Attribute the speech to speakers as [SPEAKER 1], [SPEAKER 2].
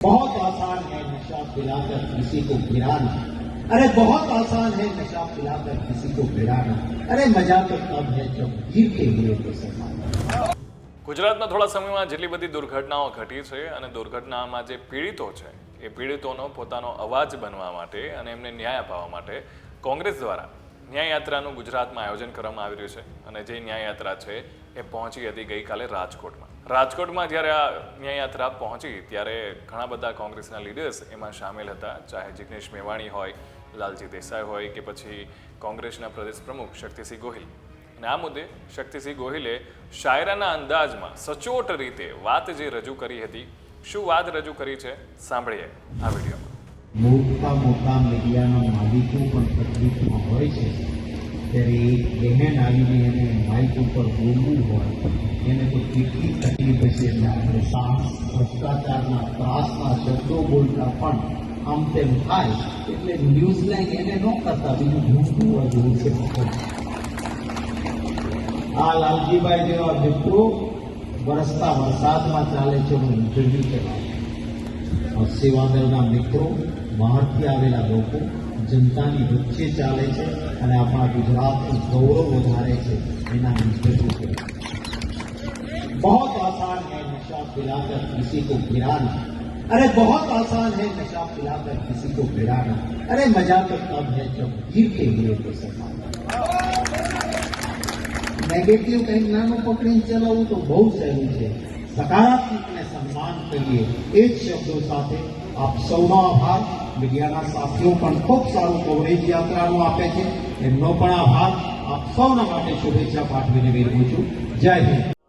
[SPEAKER 1] बहुत आसान है नशा पिलाकर किसी को गिराना अरे बहुत आसान है नशा पिलाकर किसी को गिराना अरे मजा तो तब है जब गिर के गिरे तो सफा
[SPEAKER 2] ગુજરાતમાં થોડા સમયમાં જેટલી બધી દુર્ઘટનાઓ ઘટી છે અને દુર્ઘટનામાં જે પીડિતો છે એ પીડિતોનો પોતાનો અવાજ બનવા માટે અને એમને ન્યાય અપાવવા માટે કોંગ્રેસ દ્વારા ન્યાય યાત્રાનું ગુજરાતમાં આયોજન કરવામાં આવી રહ્યું છે અને જે ન્યાયયાત્રા છે એ પહોંચી હતી ગઈકાલે રાજકોટમાં. રાજકોટમાં જ્યારે આ ન્યાયયાત્રા પહોંચી, ત્યારે ઘણા બધા કોંગ્રેસના લીડર્સ એમાં સામેલ હતા, ચાહે જિગ્નેશ મેવાણી હોય, લાલજી દેસાઈ હોય કે પછી કોંગ્રેસના પ્રદેશ પ્રમુખ શક્તિસિંહ ગોહિલ. અને આ મુદ્દે શક્તિસિંહ ગોહિલે શાયરાના અંદાજમાં સચોટ રીતે વાત જે રજૂ કરી હતી, શું વાત રજૂ કરી છે, સાંભળીએ આ વિડીયોમાં.
[SPEAKER 1] મોટા મોટા મીડિયાના માલિકો પણ તકલીફમાં હોય છે ત્યારે એક બહેન આવીને એને માઇક ઉપર બોલવું હોય એને તો કેટલી તકલીફ હશે એટલે આપણે સાહસ ભ્રષ્ટાચારના ત્રાસના શબ્દો બોલતા પણ આમ તેમ થાય એટલે ન્યૂઝ લાઈન એને ન કરતા બીજું ઘૂંટવું જોવું છે આ લાલજીભાઈ જેવા મિત્રો વરસતા વરસાદમાં ચાલે છે હું ઇન્ટરવ્યુ કરાવું સેવાદળના મિત્રો બહારથી આવેલા લોકો જનતાની વચ્ચે ચાલે છે અને આપણા ગુજરાતનું ગૌરવ વધારે છે એના ઇન્ટરવ્યુ કરે बहुत आसान है नशा पिलाकर किसी को गिराना अरे बहुत आसान है नशा पिलाकर किसी को गिराना अरे मजा तो तब है जब गिर के गिरे तो सफा નેગેટિવ કંઈક નાનું પકડીને ચલાવવું તો બહુ સહેલું છે સકારાત્મકને સન્માન કરીએ એ જ શબ્દો સાથે આપ સૌનો આભાર મીડિયાના સાથીઓ પણ ખૂબ સારું કવરેજ યાત્રાનું આપે છે એમનો પણ આભાર આપ સૌના માટે શુભેચ્છા પાઠવીને વિરમું છું જય હિન્દ